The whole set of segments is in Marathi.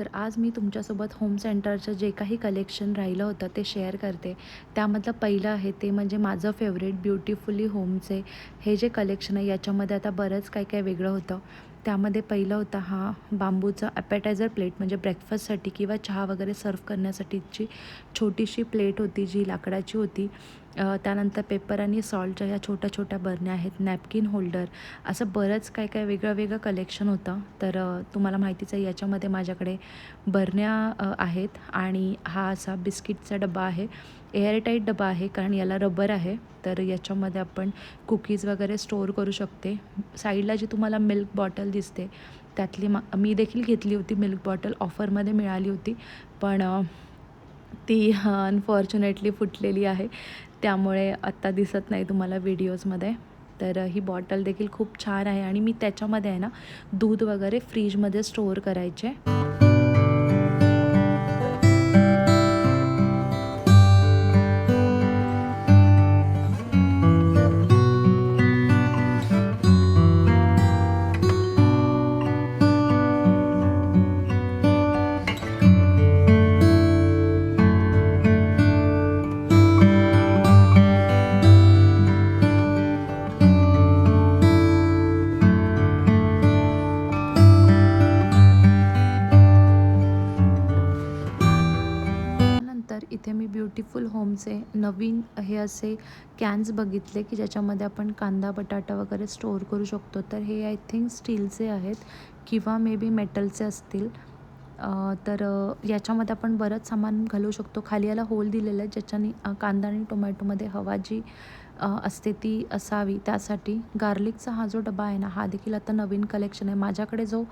तर आज मी तुमच्यासोबत होम सेंटरचं जे काही कलेक्शन राहिलं होतं ते शेअर करते. त्यामधलं पहिलं आहे ते म्हणजे माझं फेवरेट ब्युटिफुली होमचे हे जे कलेक्शन आहे याच्यामध्ये आता बरंच काही काही वेगळं होतं. त्यामध्ये पहिलं होता हा बांबूचा ॲपेटायझर प्लेट म्हणजे ब्रेकफास्टसाठी किंवा चहा वगैरे सर्व करण्यासाठीची छोटीशी प्लेट होती जी लाकडाची होती. त्यानंतर पेपर आणि सॉल्टच्या ह्या छोट्या छोट्या बरण्या आहेत नॅपकिन होल्डर असं बरंच काय काय वेगळं वेगळं कलेक्शन होतं. तर तुम्हाला माहितीच आहे याच्यामध्ये माझ्याकडे बरण्या आहेत आणि हा असा बिस्किटचा डबा आहे. एअरटाईट डबा आहे कारण याला रबर आहे तर याच्यामध्ये आपण कुकीज वगैरे स्टोअर करू शकते. साईडला जी तुम्हाला मिल्क बॉटल दिसते त्यातली मा मी देखील घेतली होती मिल्क बॉटल ऑफरमध्ये मिळाली होती पण ती अनफॉर्च्युनेटली फुटलेली आहे. त्यामुळे आत्ता दिसत नाही तुम्हाला व्हिडिओजमध्ये. तर ही बॉटल देखील खूप छान आहे आणि मी त्याच्यामध्ये आहे ना दूध वगैरे फ्रीजमध्ये स्टोअर करायचे. त्यांचे नवीन हे असे कॅन्स बघितले की ज्याच्यामध्ये आपण कांदा बटाटा वगैरे स्टोअर करू शकतो. तर हे आय थिंक स्टीलचे आहेत किंवा मे बी मेटलचे असतील. तर याच्यामध्ये आपण बरंच सामान घालू शकतो. खाली याला होल दिलेलं आहे ज्याच्याने कांदा आणि टोमॅटोमध्ये हवा जी असते ती असावी. त्यासाठी गार्लिकचा हा जो डबा आहे ना हा देखील आता नवीन कलेक्शन आहे. माझ्याकडे जो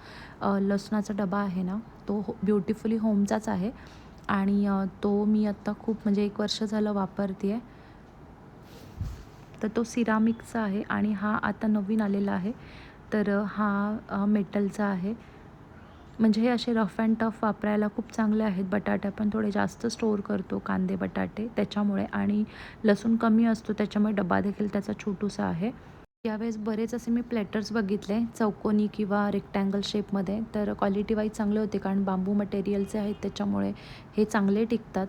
लसणाचा डबा आहे ना तो हो ब्युटिफुली होमचाच आहे. आणि तो मी आत्ता खूप म्हणजे एक वर्ष झालं वापरते आहे तर तो सिरामिकचा आहे आणि हा आता नवीन आलेला आहे. तर हा मेटलचा आहे. म्हणजे हे असे रफ अँड टफ वापरायला खूप चांगले आहेत. बटाटे पण थोडे जास्त स्टोअर करतो कांदे बटाटे त्याच्यामुळे. आणि लसूण कमी असतो त्याच्यामुळे डबा देखील त्याचा छोटूसा आहे. यावेळेस बरेच असे मी प्लेटर्स बघितले चौकोनी किंवा रेक्टँगल शेपमध्ये तर क्वालिटी वाईज चांगले होते कारण बांबू मटेरियलचे आहेत त्याच्यामुळे हे चांगले टिकतात.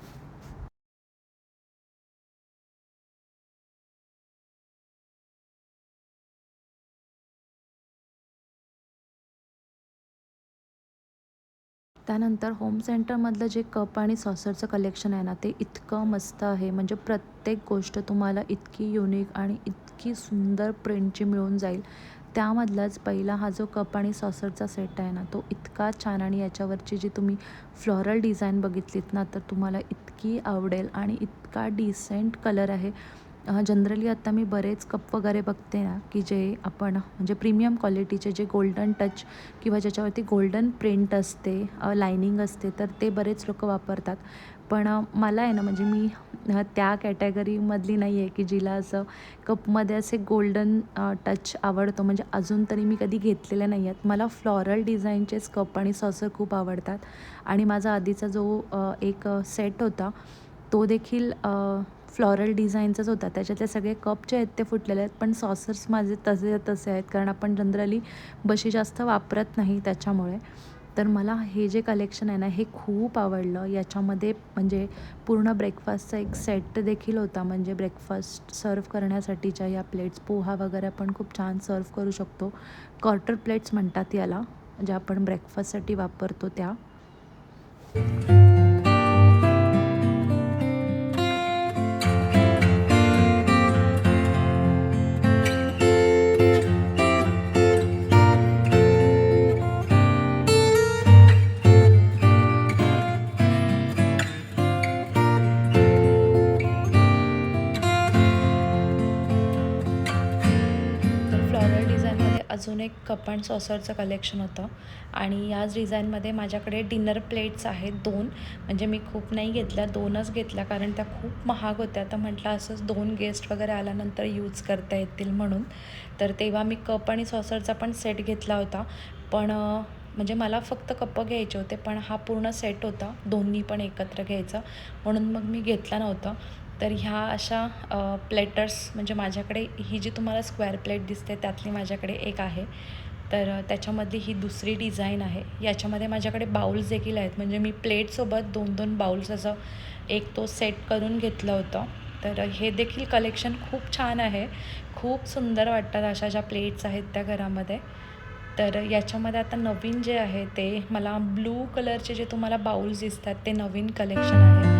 त्यानंतर होम सेंटरमधलं जे कप आणि सॉसरचं कलेक्शन आहे ना ते इतकं मस्त आहे. म्हणजे प्रत्येक गोष्ट तुम्हाला इतकी युनिक आणि इतकी सुंदर प्रिंटची मिळून जाईल. त्यामधलाच पहिला हा जो कप आणि सॉसरचा सेट आहे ना तो इतका छान आणि याच्यावरची जी तुम्ही फ्लॉरल डिझाईन बघितलीत ना तर तुम्हाला इतकी आवडेल आणि इतका डिसेंट कलर आहे. जनरली आता मी बरेच कप वगैरे बघते ना की जे आपण म्हणजे प्रीमियम क्वालिटीचे जे गोल्डन टच किंवा ज्याच्यावरती गोल्डन प्रिंट असते लायनिंग असते तर ते बरेच लोक वापरतात. पण मला आहे ना म्हणजे मी त्या कॅटेगरीमधली नाही आहे की जिला असं कपमध्ये असे गोल्डन टच आवडतो. म्हणजे अजून तरी मी कधी घेतलेले नाही आहेत मला फ्लॉरल डिझाईनचेच कप आणि सॉसर खूप आवडतात. आणि माझा आधीचा जो एक सेट होता तो देखील फ्लॉरल डिझाईनचाच होता त्याच्यातले सगळे कप जे आहेत ते फुटलेले आहेत. पण सॉसर्स माझे तसे तसे आहेत. कारण आपण जनरली बशी जास्त वापरत नाही त्याच्यामुळे. तर मला हे जे कलेक्शन आहे ना हे खूप आवडलं. याच्यामध्ये म्हणजे पूर्ण ब्रेकफास्टचा एक सेट देखील होता. म्हणजे ब्रेकफास्ट सर्व करण्यासाठीच्या या प्लेट्स पोहा वगैरे आपण खूप छान सर्व करू शकतो. क्वार्टर प्लेट्स म्हणतात याला ज्या आपण ब्रेकफास्टसाठी वापरतो त्या. एक कप अँड सॉसरचं कलेक्शन होतं. आणि याच डिझाईनमध्ये माझ्याकडे डिनर प्लेट्स आहेत दोन. म्हणजे मी खूप नाही घेतल्या दोनच घेतल्या. कारण त्या खूप महाग होत्या. तर म्हटलं असंच दोन गेस्ट वगैरे आल्यानंतर यूज करता येतील म्हणून. तर तेव्हा मी कप आणि सॉसरचा पण सेट घेतला होता. पण म्हणजे मला फक्त कप्पं घ्यायचे होते. पण हा पूर्ण सेट होता. दोन्ही पण एकत्र घ्यायचा. म्हणून मग मी घेतला नव्हता. तर ह्या अशा प्लेटर्स म्हणजे माझ्याकडे ही जी तुम्हाला स्क्वेअर प्लेट दिसते त्यातली माझ्याकडे एक आहे. तर त्याच्यामधली ही दुसरी डिझाईन आहे. याच्यामध्ये माझ्याकडे बाउल्स देखील आहेत. म्हणजे मी प्लेटसोबत दोन दोन बाउल्स असं एक तो सेट करून घेतलं होतं. तर हे देखील कलेक्शन खूप छान आहे. खूप सुंदर वाटतात अशा ज्या प्लेट्स आहेत त्या घरामध्ये. तर याच्यामध्ये आता नवीन जे आहे ते मला ब्लू कलरचे जे तुम्हाला बाउल्स दिसतात ते नवीन कलेक्शन आहे.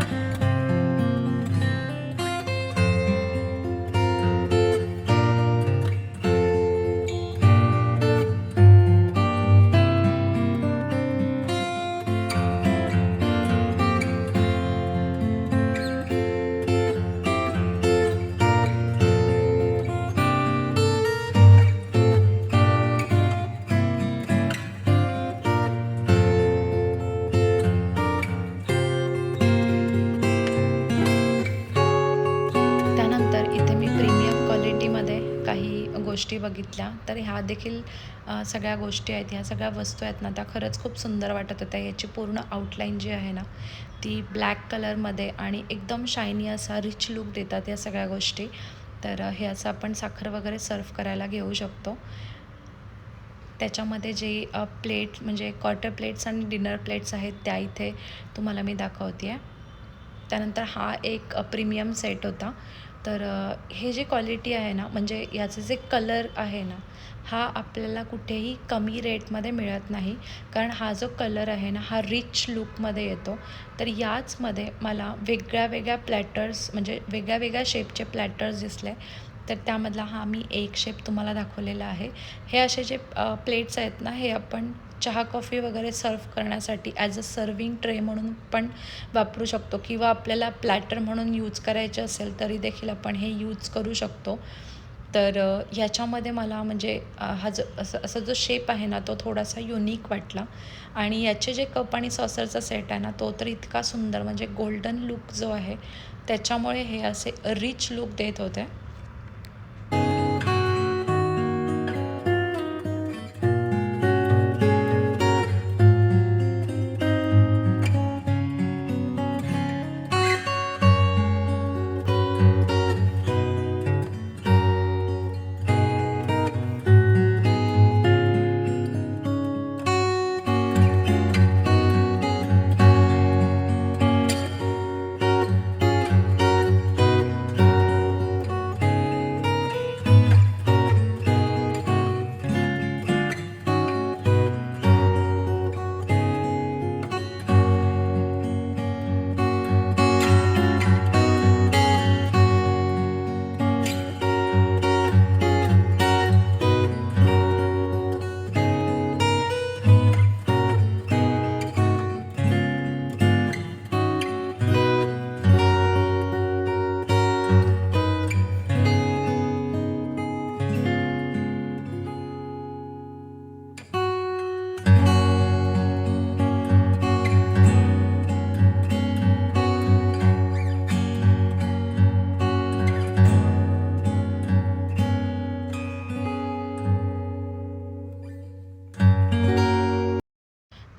गोष्टी बघितल्या तर ह्या देखील सगळ्या गोष्टी आहेत ह्या सगळ्या वस्तू आहेत ना त्या खरंच खूप सुंदर वाटत होत्या. याची पूर्ण आउटलाईन जी आहे ना ती ब्लॅक कलरमध्ये आणि एकदम शायनी असा रिच लुक देतात या सगळ्या गोष्टी. तर हे असं आपण साखर वगैरे सर्व करायला घेऊ शकतो. त्याच्यामध्ये जे प्लेट म्हणजे क्वार्टर प्लेट्स आणि डिनर प्लेट्स आहेत त्या इथे तुम्हाला मी दाखवते आहे त्यानंतर हा एक प्रीमियम सेट होता. तर हे जे क्वालिटी आहे ना म्हणजे याचे जे कलर आहे ना हा आपल्याला कुठेही कमी रेटमध्ये मिळत नाही. कारण हा जो कलर आहे ना हा रिच लुकमध्ये येतो. तर याचमध्ये मला वेगळ्या वेगळ्या प्लॅटर्स म्हणजे वेगळ्या वेगळ्या शेपचे प्लॅटर्स दिसले. तर त्यामधला हा मी एक शेप तुम्हाला दाखवलेला आहे. हे असे जे प्लेट्स आहेत ना हे आपण चहा कॉफी वगैरे सर्व करण्यासाठी ॲज अ सर्विंग ट्रे म्हणून पण वापरू शकतो किंवा आपल्याला प्लॅटर म्हणून यूज करायचे असेल तरी देखील आपण हे यूज करू शकतो. तर ह्याच्यामध्ये याच्यामध्ये मला म्हणजे हा जो असं असा जो शेप आहे ना तो थोडासा युनिक वाटला. आणि याचे जे कप आणि सॉसरचा सेट आहे ना तो तर इतका सुंदर म्हणजे गोल्डन लुक जो आहे त्याच्यामुळे हे असे रिच लुक देत होते.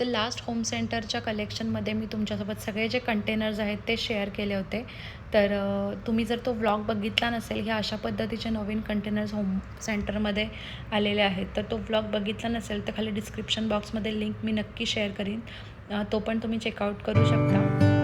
तर लास्ट होम सेंटरच्या कलेक्शनमध्ये मी तुमच्यासोबत सगळे जे कंटेनर्स आहेत ते शेअर केले होते. तर तुम्ही जर तो व्लॉग बघितला नसेल ह्या अशा पद्धतीचे नवीन कंटेनर्स होम सेंटरमध्ये आलेले आहेत. तर तो व्लॉग बघितला नसेल तर खाली डिस्क्रिप्शन बॉक्समध्ये लिंक मी नक्की शेअर करीन. तो पण तुम्ही चेकआउट करू शकता.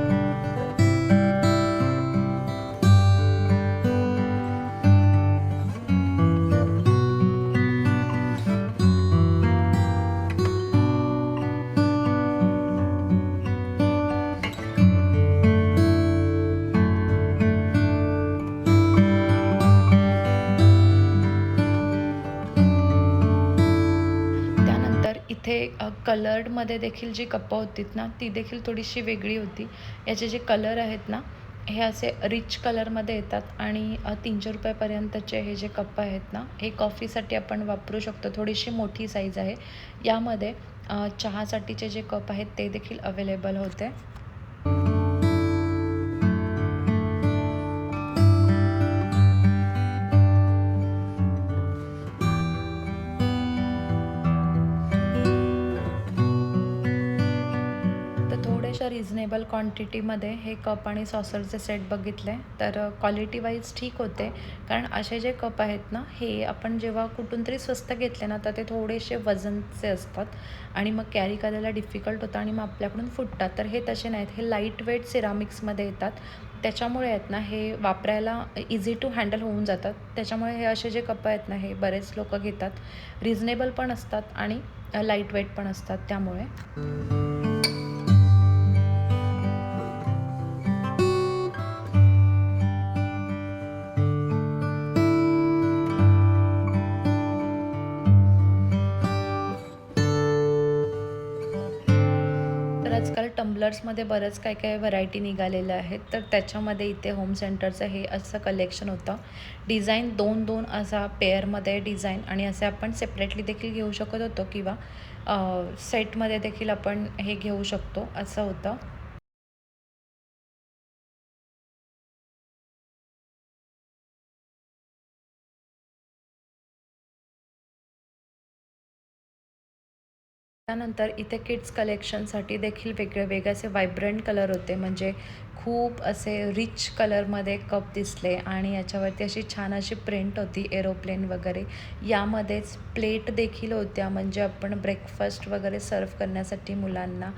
कलर्डमध्ये देखील जी कप्पा होतीत ना ती देखील थोडीशी वेगळी होती. याचे जे कलर आहेत ना हे असे रिच कलरमध्ये येतात आणि तीनशे रुपयापर्यंतचे हे जे कप आहेत ना हे कॉफीसाठी आपण वापरू शकतो. थोडीशी मोठी साईज आहे. यामध्ये चहासाठीचे जे कप आहेत ते देखील अवेलेबल होते. अशा क्वांटिटीमध्ये हे कप आणि सॉसरचे सेट बघितले तर क्वालिटी वाईज ठीक होते. कारण असे जे कप आहेत ना हे आपण जेव्हा कुठून तरी स्वस्त घेतले ना तर ते थोडेसे वजनचे असतात. आणि मग कॅरी करायला डिफिकल्ट होतं आणि मग आपल्याकडून फुटतात. तर हे तसे नाहीत. हे लाइट वेट सिरामिक्समध्ये येतात. त्याच्यामुळे आहेत ना हे वापरायला इझी टू हँडल होऊन जातात. त्याच्यामुळे हे असे जे कप आहेत ना हे बरेच लोक घेतात. रिझनेबल पण असतात आणि लाइट वेट पण असतात त्यामुळे. कलर्समध्ये बरंच काय काय व्हरायटी निघालेल्या आहेत तर त्याच्यामध्ये इथे होम सेंटरचं हे असं कलेक्शन होतं. डिझाईन दोन दोन असा पेअरमध्ये डिझाईन आणि असे आपण सेपरेटली देखील घेऊ शकत होतो किंवा सेटमध्ये देखील आपण हे घेऊ शकतो असं होतं. त्यानंतर इथे किड्स कलेक्शनसाठी देखील वेगळे वेगळे असे वायब्रंट कलर होते. म्हणजे खूप असे रिच कलरमध्ये कप दिसले आणि याच्यावरती अशी छान अशी प्रिंट होती एरोप्लेन वगैरे. यामध्येच प्लेट देखील होत्या. म्हणजे आपण ब्रेकफास्ट वगैरे सर्व करण्यासाठी मुलांना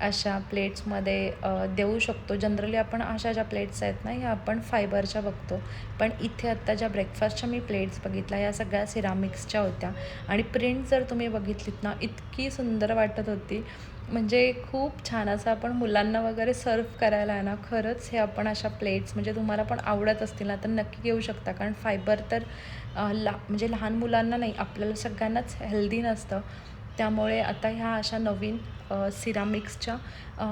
अशा प्लेट्समध्ये देऊ शकतो. जनरली आपण अशा ज्या प्लेट्स आहेत ना ह्या आपण फायबरच्या बघतो. पण इथे आत्ता ज्या ब्रेकफास्टच्या मी प्लेट्स बघितल्या ह्या सगळ्या सिरामिक्सच्या होत्या. आणि प्रिंट जर तुम्ही बघितलीत ना इतकी सुंदर वाटत होती. म्हणजे खूप छान असं आपण मुलांना वगैरे सर्व करायला आहे ना खरंच हे आपण अशा प्लेट्स म्हणजे तुम्हाला पण आवडत असतील ना तर नक्की घेऊ शकता. कारण फायबर तर ला म्हणजे लहान मुलांना नाही आपल्याला सगळ्यांनाच हेल्दी नसतं. त्यामुळे आता ह्या अशा नवीन सिरामिक्सच्या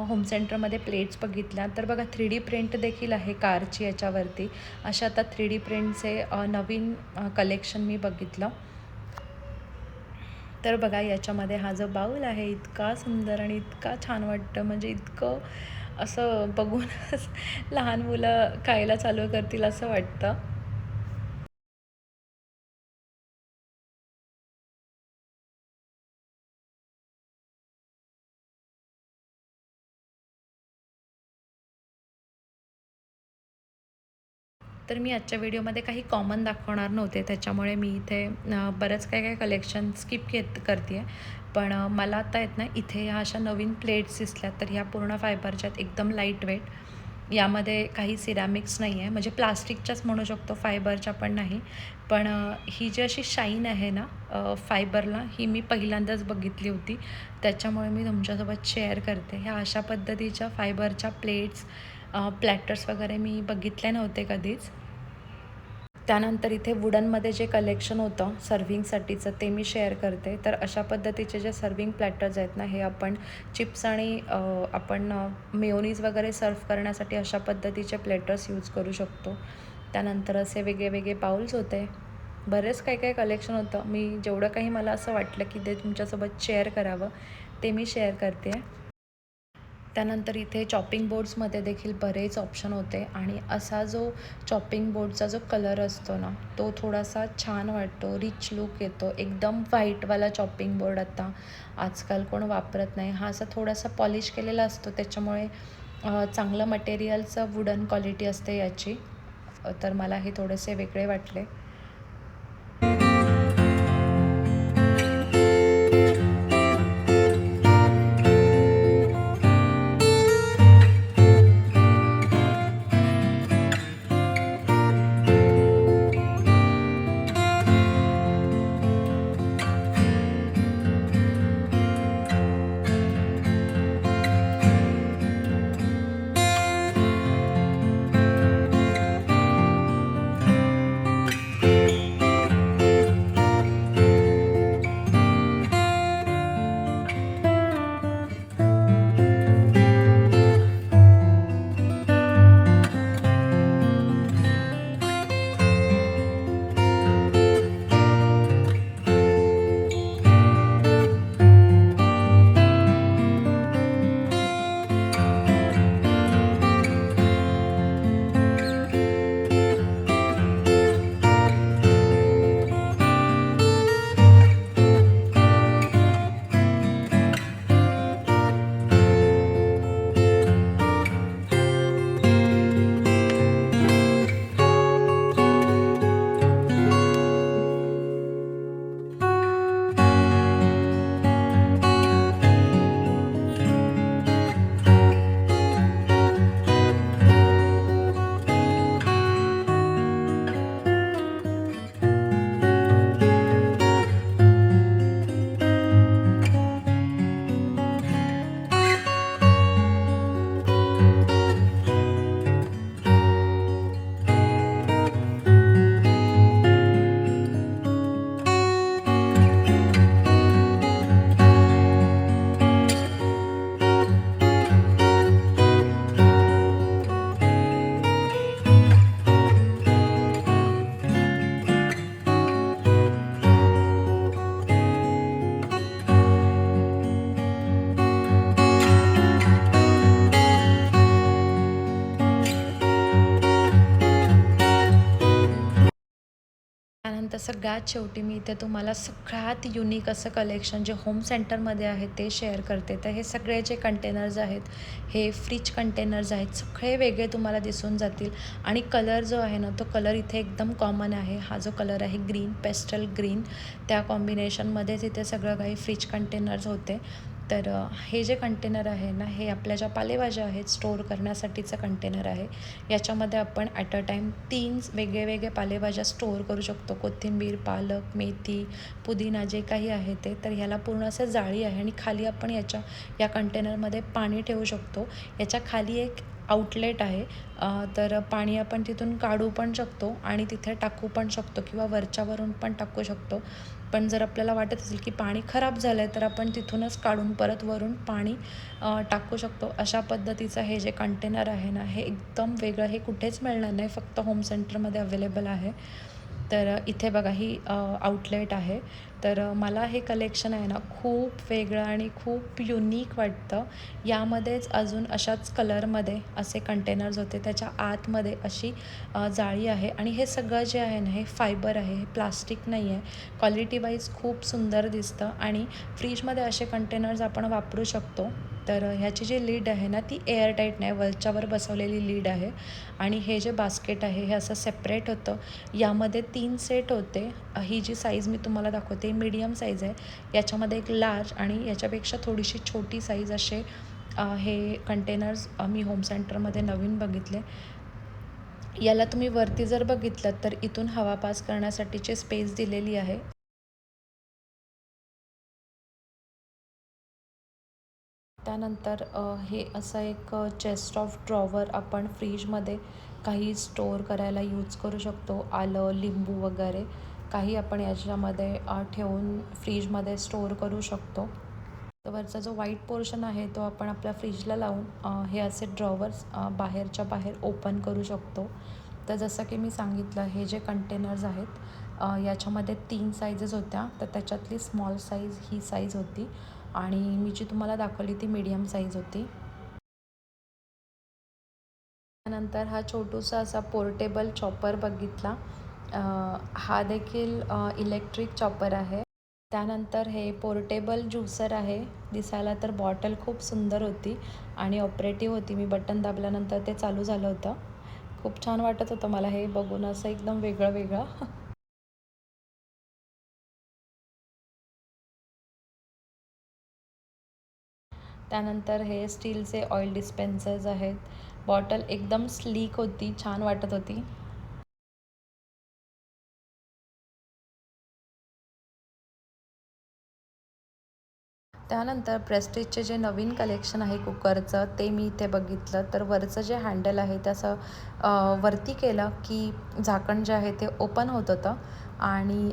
होम सेंटरमध्ये प्लेट्स बघितल्या. तर बघा थ्री डी प्रिंट देखील आहे कारची याच्यावरती. अशा आता थ्री डी प्रिंटचे नवीन कलेक्शन मी बघितलं. तर बघा याच्यामध्ये हा जो बाऊल आहे इतका सुंदर आणि इतका छान वाटतं. म्हणजे इतकं असं बघूनच लहान मुलं खायला चालू करतील असं वाटतं. तर मी आजच्या व्हिडिओमध्ये काही कॉमन दाखवणार नव्हते. त्याच्यामुळे मी इथे बरंच काही काय कलेक्शन स्किप घेत करते आहे पण मला आता आहेत ना इथे ह्या अशा नवीन प्लेट्स दिसल्या तर ह्या पूर्ण फायबरच्या आहेत एकदम लाइट वेट यामध्ये काही सिरॅमिक्स नाही आहे म्हणजे प्लास्टिकच्याच म्हणू शकतो फायबरच्या पण नाही. पण ही जी अशी शाईन आहे ना फायबरला ही मी पहिल्यांदाच बघितली होती. त्याच्यामुळे मी तुमच्यासोबत शेअर करते. ह्या अशा पद्धतीच्या फायबरच्या प्लेट्स प्लॅटर्स वगैरे मी बघितले नव्हते कधीच. त्यानंतर इथे वुडनमध्ये जे कलेक्शन होतं सर्व्हिंगसाठीचं ते मी शेअर करते. तर अशा पद्धतीचे जे सर्विंग प्लॅटर्स आहेत ना हे आपण चिप्स आणि आपण मेयोनीज वगैरे सर्व करण्यासाठी अशा पद्धतीचे प्लेटर्स यूज करू शकतो. त्यानंतर असे वेगळे वेगळे पाऊल्स होते. बरेच काही काही कलेक्शन होतं. मी जेवढं काही मला असं वाटलं की ते तुमच्यासोबत शेअर करावं ते मी शेअर करते. त्यानंतर इथे चॉपिंग बोर्ड्समध्ये देखील बरेच ऑप्शन होते आणि असा जो चॉपिंग बोर्डचा जो कलर असतो ना तो थोडासा छान वाटतो रिच लुक येतो. एकदम व्हाईटवाला चॉपिंग बोर्ड आता आजकाल कोण वापरत नाही. हा असा थोडासा पॉलिश केलेला असतो त्याच्यामुळे चांगलं मटेरियलचं वुडन क्वालिटी असते याची. तर मला हे थोडेसे वेगळे वाटले. तर सगळ्यात शेवटी मी इथे तुम्हाला सगळ्यात युनिक असं कलेक्शन जे होम सेंटरमध्ये आहे ते शेअर करते. तर हे सगळे जे कंटेनर्स आहेत हे फ्रीज कंटेनर्स आहेत सगळे वेगळे तुम्हाला दिसून जातील. आणि कलर जो आहे ना तो कलर इथे एकदम कॉमन आहे. हा जो कलर आहे ग्रीन पेस्टल ग्रीन त्या कॉम्बिनेशनमध्येच इथे सगळं काही फ्रीज कंटेनर्स होते. तर हे जे कंटेनर आहे ना हे आपल्या ज्या पालेभाज्या आहेत स्टोअर करण्यासाठीचं कंटेनर आहे. याच्यामध्ये आपण ॲट अ टाईम तीन वेगळे वेगळे पालेभाज्या स्टोअर करू शकतो. कोथिंबीर पालक मेथी पुदिना जे काही आहे ते. तर ह्याला पूर्ण असं जाळी आहे आणि खाली आपण याच्या या कंटेनरमध्ये पाणी ठेवू शकतो. याच्या खाली एक आउटलेट आहे. तर पाणी आपण तिथून काढू पण शकतो आणि तिथे टाकू पण शकतो किंवा वरच्यावरून पण टाकू शकतो. पण जर आपल्याला वाटत असेल की पाणी खराब झालं आहे तर आपण तिथूनच काढून परत वरून पाणी टाकू शकतो. अशा पद्धतीचं हे जे कंटेनर आहे ना हे एकदम वेगळं हे कुठेच मिळणार नाही. फक्त होम सेंटरमध्ये अवेलेबल आहे. तर इथे बघा ही आउटलेट आहे. तर मला हे कलेक्शन आहे ना खूप वेगळं आणि खूप युनिक वाटतं. यामध्येच अजून अशाच कलरमध्ये असे कंटेनर्स होते. त्याच्या आतमध्ये अशी जाळी आहे आणि हे सगळं जे आहे ना हे फायबर आहे हे प्लास्टिक नाही आहे. क्वालिटी वाईज खूप सुंदर दिसतं आणि फ्रीजमध्ये असे कंटेनर्स आपण वापरू शकतो. तर ह्याची जी लीड आहे ना ती एअरटाईट नाही वरच्यावर बसवलेली लीड आहे. आणि हे जे बास्केट आहे हे असं सेपरेट होतं. यामध्ये तीन सेट होते. ही जी साईज मी तुम्हाला दाखवते मीडियम साईज आहे. याच्यामध्ये एक लार्ज आणि याच्यापेक्षा थोडीशी छोटी साईज असे हे कंटेनर्स मी होम सेंटरमध्ये नवीन बघितले. याला तुम्ही वरती जर बघितलं तर इथून हवा पास करण्यासाठीची स्पेस दिलेली आहे. त्यानंतर हे असं एक चेस्ट ऑफ ड्रॉवर आपण फ्रीजमध्ये काही स्टोअर करायला यूज करू शकतो. आलं लिंबू वगैरे. काही आपण याच्यामध्ये ठेवून फ्रीजमध्ये स्टोअर करू शकतो. तर वरचा जो व्हाईट पोर्शन आहे तो आपण आपल्या फ्रीजला लावून हे असे ड्रॉवर्स बाहेरच्या बाहेर ओपन करू शकतो. तर जसं की मी सांगितलं हे जे कंटेनर्स आहेत याच्यामध्ये तीन साईजेस होत्या. तर त्याच्यातली स्मॉल साईज ही साईज होती आणि मी जी तुम्हाला दाखवली ती मीडियम साईज होती. त्यानंतर हा छोटूसा असा पोर्टेबल चॉपर बघितला. हा देखील इलेक्ट्रिक चॉपर आहे. त्यानंतर हे पोर्टेबल ज्युसर आहे. दिसायला तर बॉटल खूप सुंदर होती आणि ऑपरेटिव्ह होती. मी बटन दाबल्यानंतर ते चालू झालं होतं. खूप छान वाटत होतं मला हे बघून. असं एकदम वेगळं वेगळं. त्यानंतर हे स्टीलचे ऑइल डिस्पेन्सर्स आहेत. बॉटल एकदम स्लीक होती. छान वाटत होती. त्यानंतर प्रेस्टिजचे जे नवीन कलेक्शन आहे कुकरचं ते मी इथे बघितलं. तर वरचं जे हँडल आहे ते असं वरती केलं की झाकण जे आहे ते ओपन होत होतं. आणि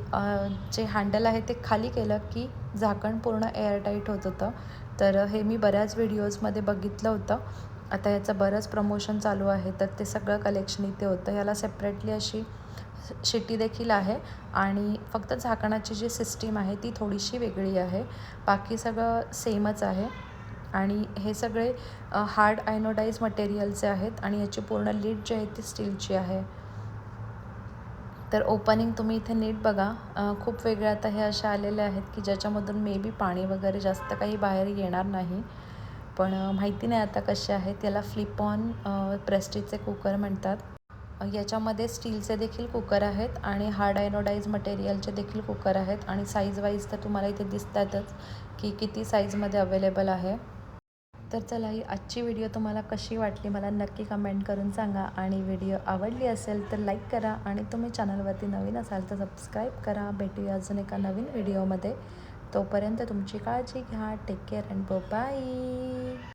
जे हँडल आहे ते खाली केलं की झाकण पूर्ण एअरटाईट होत होतं. तर हे मी बऱ्याच व्हिडिओजमध्ये बघितलं होतं. आता याचं बरंच प्रमोशन चालू आहे तर ते सगळं कलेक्शन इथे होतं. याला सेपरेटली अशी शिट्टी देखील आहे आणि फक्त झाकणाची जी सिस्टीम आहे ती थोडीशी वेगळी आहे. बाकी सगळं सेमच आहे. आणि हे सगळे हार्ड आयनोडाईज मटेरियलचे आहेत आणि याची पूर्ण लीड जी आहे ती स्टीलची आहे. तर ओपनिंग तुम्ही इथे नीट बघा. खूप वेगळ्या आता हे अशा आलेले आहेत की ज्याच्यामधून मे बी पाणी वगैरे जास्त काही बाहेर येणार नाही. पण माहिती नाही आता कसे आहेत याला फ्लिप ऑन प्रेस्टिजचे कुकर म्हणतात. याच्यामध्ये स्टीलचे देखील कुकर आहेत आणि हार्ड आयनोडाईज मटेरियलचे देखील कुकर आहेत आणि साईज वाईज तर तुम्हाला इथे दिसतातच की किती साईजमध्ये अवेलेबल आहे. तर चला ही आजची व्हिडिओ तुम्हाला कशी वाटली मला नक्की कमेंट करून सांगा आणि व्हिडिओ आवडली असेल तर लाईक करा आणि तुम्ही चॅनलवरती नवीन असाल तर सबस्क्राईब करा. भेटूया अजून एका नवीन व्हिडिओमध्ये तोपर्यंत तुमची काळजी घ्या. Take care and bye